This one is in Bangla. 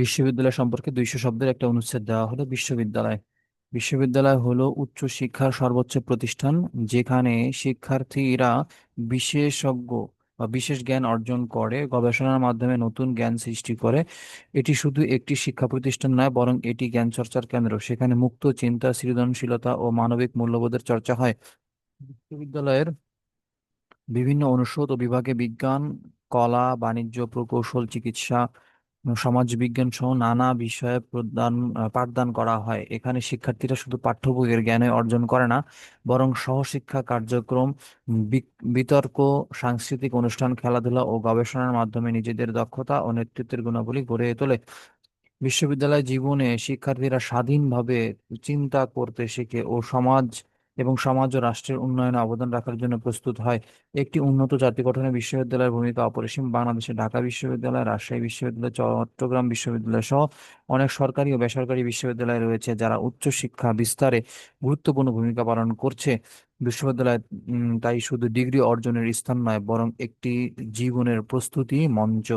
বিশ্ববিদ্যালয় সম্পর্কে দুইশো শব্দের একটা অনুচ্ছেদ দেওয়া হলো, বিশ্ববিদ্যালয়। বিশ্ববিদ্যালয় হলো উচ্চ শিক্ষার সর্বোচ্চ প্রতিষ্ঠান, যেখানে শিক্ষার্থীরা বিশেষজ্ঞ বা বিশেষ জ্ঞান অর্জন করে, গবেষণার মাধ্যমে নতুন জ্ঞান সৃষ্টি করে। এটি শুধু একটি শিক্ষা প্রতিষ্ঠান নয়, বরং এটি জ্ঞান চর্চার কেন্দ্র, সেখানে মুক্ত চিন্তা, সৃজনশীলতা ও মানবিক মূল্যবোধের চর্চা হয়। বিশ্ববিদ্যালয়ের বিভিন্ন অনুষদ ও বিভাগে বিজ্ঞান, কলা, বাণিজ্য, প্রকৌশল, চিকিৎসা সমাজবিজ্ঞান সহ নানা বিষয়ে প্রদান পাঠদান করা হয়। এখানে শিক্ষার্থীরা শুধু পাঠ্য বইয়ের অর্জন করে না, বরং সহশিক্ষা কার্যক্রম বিতর্ক, সাংস্কৃতিক অনুষ্ঠান, খেলাধুলা ও গবেষণার মাধ্যমে নিজেদের দক্ষতা ও নেতৃত্বের গুণাবলী গড়ে তোলে। বিশ্ববিদ্যালয় জীবনে শিক্ষার্থীরা স্বাধীনভাবে চিন্তা করতে শেখে ও সমাজ এবং সমাজ ও রাষ্ট্রের উন্নয়নে অবদান রাখার জন্য প্রস্তুত হয়। একটি উন্নত জাতি গঠনে বিশ্ববিদ্যালয়ের ভূমিকা অপরিসীম। বাংলাদেশে ঢাকা বিশ্ববিদ্যালয়, রাজশাহী বিশ্ববিদ্যালয়, চট্টগ্রাম বিশ্ববিদ্যালয় সহ অনেক সরকারি ও বেসরকারি বিশ্ববিদ্যালয় রয়েছে, যারা উচ্চশিক্ষা বিস্তারে গুরুত্বপূর্ণ ভূমিকা পালন করছে। বিশ্ববিদ্যালয় তাই শুধু ডিগ্রি অর্জনের স্থান নয়, বরং একটি জীবনের প্রস্তুতি মঞ্চ।